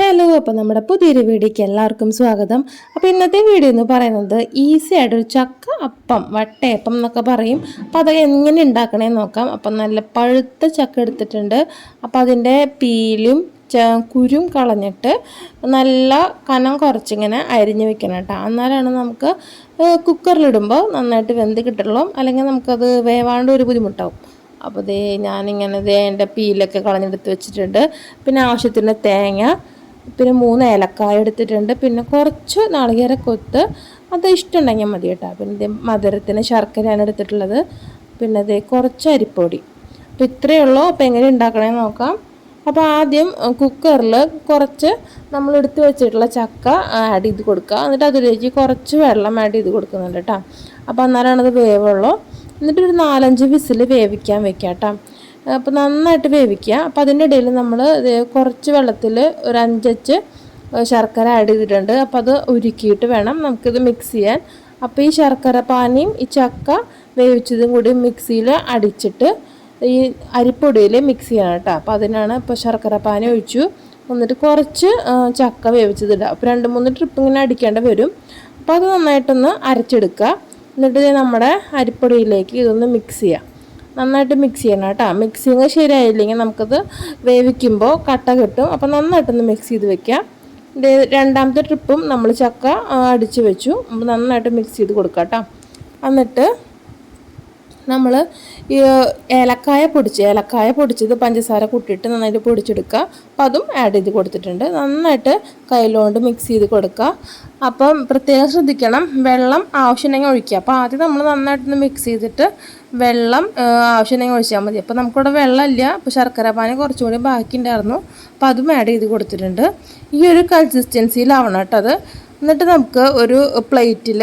Hello അപ്പോൾ നമ്മുടെ പുതിയൊരു വീഡിയോയ്ക്ക് എല്ലാവർക്കും സ്വാഗതം. അപ്പോൾ ഇന്നത്തെ വീഡിയോ എന്ന് പറയുന്നത് ഈസി ആയിട്ടൊരു ചക്ക അപ്പം വട്ടയപ്പം എന്നൊക്കെ പറയും. അപ്പോൾ അത് എങ്ങനെ ഉണ്ടാക്കണേന്ന് നോക്കാം. അപ്പം നല്ല പഴുത്ത ചക്ക എടുത്തിട്ടുണ്ട്. അപ്പോൾ അതിന്റെ പീലും കുരും കളഞ്ഞിട്ട് നല്ല കനം കുറച്ചിങ്ങനെ അരിഞ്ഞ് വെക്കണം കേട്ടോ. എന്നാലാണ് നമുക്ക് കുക്കറിലിടുമ്പോൾ നന്നായിട്ട് വെന്ത് കിട്ടുള്ളൂ. അല്ലെങ്കിൽ നമുക്കത് വേവാണ്ട് ഒരു ബുദ്ധിമുട്ടാവും. അപ്പോൾ ദേ ഞാനിങ്ങനെ ദേ എന്റെ പീലൊക്കെ കളഞ്ഞെടുത്ത് വെച്ചിട്ടുണ്ട്. പിന്നെ ആവശ്യത്തിന് തേങ്ങ പിന്നെ മൂന്ന് ഏലക്കായ എടുത്തിട്ടുണ്ട്. പിന്നെ കുറച്ച് നാളികേര കൊത്ത് അത് ഇഷ്ടമുണ്ടെങ്കിൽ മതി കേട്ടോ. പിന്നെ ഇത് മധുരത്തിന് ശർക്കരയാണ് എടുത്തിട്ടുള്ളത്. പിന്നെ ഇത് കുറച്ച് അരിപ്പൊടി. അപ്പോൾ ഇത്രയേ ഉള്ളൂ. അപ്പോൾ എങ്ങനെ ഉണ്ടാക്കണേ നോക്കാം. അപ്പോൾ ആദ്യം കുക്കറിൽ കുറച്ച് നമ്മൾ എടുത്ത് വെച്ചിട്ടുള്ള ചക്ക ആഡ് ചെയ്ത് കൊടുക്കുക. എന്നിട്ട് അതിലേക്ക് കുറച്ച് വെള്ളം ആഡ് ചെയ്ത് കൊടുക്കുന്നുണ്ട് കേട്ടോ. അപ്പോൾ അന്നേരമാണത് വേവുള്ളൂ. എന്നിട്ട് ഒരു നാലഞ്ച് വിസിൽ വേവിക്കാൻ വെക്കാം കേട്ടോ. അപ്പോൾ നന്നായിട്ട് വേവിക്കുക. അപ്പോൾ അതിന്റെ ഇടയിൽ നമ്മൾ കുറച്ച് വെള്ളത്തിൽ ഒരു അഞ്ചച്ച് ശർക്കര ആഡ് ചെയ്തിട്ടുണ്ട്. അപ്പോൾ അത് ഉരുക്കിയിട്ട് വേണം നമുക്കിത് മിക്സ് ചെയ്യാൻ. അപ്പോൾ ഈ ശർക്കര പാനിയും ഈ ചക്ക വേവിച്ചതും കൂടി മിക്സിയിൽ അടിച്ചിട്ട് ഈ അരിപ്പൊടിയിൽ മിക്സ് ചെയ്യണം കേട്ടോ. അപ്പോൾ അതിനാണ് ഇപ്പോൾ ശർക്കര പാനി ഒഴിച്ചു. എന്നിട്ട് കുറച്ച് ചക്ക വേവിച്ചതിടുക. അപ്പോൾ രണ്ട് മൂന്ന് ട്രിപ്പ് ഇങ്ങനെ അടിക്കേണ്ടി വരും. അപ്പോൾ അത് നന്നായിട്ടൊന്ന് അരച്ചെടുക്കുക. എന്നിട്ട് നമ്മുടെ അരിപ്പൊടിയിലേക്ക് ഇതൊന്ന് മിക്സ് ചെയ്യാം. നന്നായിട്ട് മിക്സ് ചെയ്യണം കേട്ടോ. മിക്സിങ് ശരിയായില്ലെങ്കിൽ നമുക്കത് വേവിക്കുമ്പോൾ കട്ട കിട്ടും. അപ്പോൾ നന്നായിട്ടൊന്ന് മിക്സ് ചെയ്ത് വെക്കാം രണ്ടാമത്തെ ട്രിപ്പും നമ്മൾ ചക്ക അടിച്ച് വെച്ചു. നന്നായിട്ട് മിക്സ് ചെയ്ത് കൊടുക്കാം കേട്ടോ. എന്നിട്ട് നമ്മൾ ഏലക്കായ പൊടിച്ച് ഏലക്കായ പൊടിച്ചത് പഞ്ചസാര കൂട്ടിയിട്ട് നന്നായിട്ട് പൊടിച്ചെടുക്കുക. അപ്പം അതും ആഡ് ചെയ്ത് കൊടുത്തിട്ടുണ്ട്. നന്നായിട്ട് കയ്യിലോണ്ട് മിക്സ് ചെയ്ത് കൊടുക്കുക. അപ്പം പ്രത്യേകം ശ്രദ്ധിക്കണം വെള്ളം ആവശ്യമുണ്ടെങ്കിൽ ഒഴിക്കുക. അപ്പോൾ ആദ്യം നമ്മൾ നന്നായിട്ടൊന്ന് മിക്സ് ചെയ്തിട്ട് വെള്ളം ആവശ്യമുണ്ടെങ്കിൽ ഒഴിച്ചാൽ മതി. അപ്പോൾ നമുക്കിവിടെ വെള്ളമില്ല. അപ്പോൾ ശർക്കര പാനി കുറച്ചുകൂടി ബാക്കി ഉണ്ടായിരുന്നു അപ്പോൾ അതും ആഡ് ചെയ്ത് കൊടുത്തിട്ടുണ്ട്. ഈ ഒരു കൺസിസ്റ്റൻസിയിലാവണം കേട്ടോ അത്. എന്നിട്ട് നമുക്ക് ഒരു പ്ലേറ്റിൽ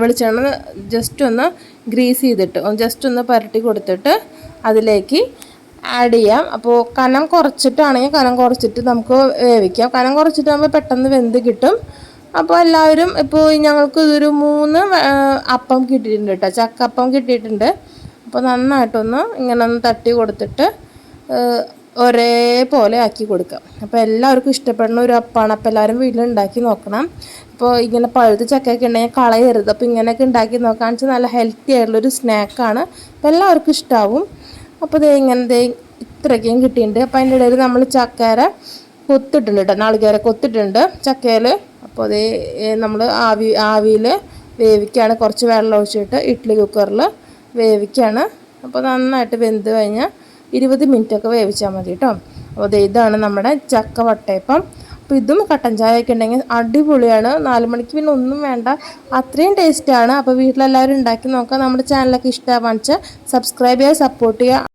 വെളിച്ചെണ്ണ ജസ്റ്റ് ഒന്ന് ഗ്രീസ് ചെയ്തിട്ട് ജസ്റ്റ് ഒന്ന് പരട്ടി കൊടുത്തിട്ട് അതിലേക്ക് ആഡ് ചെയ്യാം. അപ്പോൾ കനം കുറച്ചിട്ടാണെങ്കിൽ കനം കുറച്ചിട്ട് നമുക്ക് വേവിക്കാം. കനം കുറച്ചിട്ടാകുമ്പോൾ പെട്ടെന്ന് വെന്ത് കിട്ടും. അപ്പോൾ എല്ലാവരും ഇപ്പോൾ ഞങ്ങൾക്ക് ഇതൊരു മൂന്ന് അപ്പം കിട്ടിയിട്ടുണ്ട് കേട്ടോ ചക്കപ്പം കിട്ടിയിട്ടുണ്ട്. അപ്പോൾ നന്നായിട്ടൊന്ന് ഇങ്ങനെ ഒന്ന് തട്ടി കൊടുത്തിട്ട് ഒരേപോലെ ആക്കി കൊടുക്കാം. അപ്പോൾ എല്ലാവർക്കും ഇഷ്ടപ്പെടുന്ന ഒരു അപ്പാണ്. അപ്പോൾ എല്ലാവരും വീട്ടിലുണ്ടാക്കി നോക്കണം. ഇപ്പോൾ ഇങ്ങനെ പഴുത്ത ചക്കയൊക്കെ ഉണ്ടെങ്കിൽ കളയരുത്. അപ്പോൾ ഇങ്ങനെയൊക്കെ ഉണ്ടാക്കി നോക്കാൻ വെച്ചാൽ നല്ല ഹെൽത്തി ആയിട്ടുള്ളൊരു സ്നാക്കാണ് അപ്പോൾ എല്ലാവർക്കും ഇഷ്ടമാവും അപ്പോൾ ഇത് ഇങ്ങനെ ദേ ഇത്രയ്ക്കും കിട്ടിയിട്ടുണ്ട്. അപ്പോൾ അതിന്റെ ഇടയിൽ നമ്മൾ ചക്കര കൊത്തിട്ടുണ്ട് കേട്ടോ. നാളികേര കൊത്തിട്ടുണ്ട് ചക്കയിൽ അപ്പോൾ അതേ നമ്മൾ ആവി ആവിയിൽ വേവിക്കുകയാണ്. കുറച്ച് വെള്ളം ഒഴിച്ചിട്ട് ഇഡ്ഡലി കുക്കറിൽ വേവിക്കുകയാണ്. അപ്പോൾ നന്നായിട്ട് വെന്ത് കഴിഞ്ഞാൽ ഇരുപത് മിനിറ്റൊക്കെ വേവിച്ചാൽ മതി കേട്ടോ. അപ്പോൾ ഇതാണ് നമ്മുടെ ചക്ക വട്ടയപ്പം. അപ്പോൾ ഇതും കട്ടൻ ചായ ഒക്കെ ഉണ്ടെങ്കിൽ അടിപൊളിയാണ്. നാല് മണിക്ക് പിന്നെ ഒന്നും വേണ്ട. അത്രയും ടേസ്റ്റാണ് അപ്പോൾ വീട്ടിലെല്ലാവരും ഉണ്ടാക്കി നോക്കാം നമ്മുടെ ചാനലൊക്കെ ഇഷ്ടമാണെന്ന് വെച്ചാൽ സബ്സ്ക്രൈബ് ചെയ്യുക സപ്പോർട്ട് ചെയ്യുക.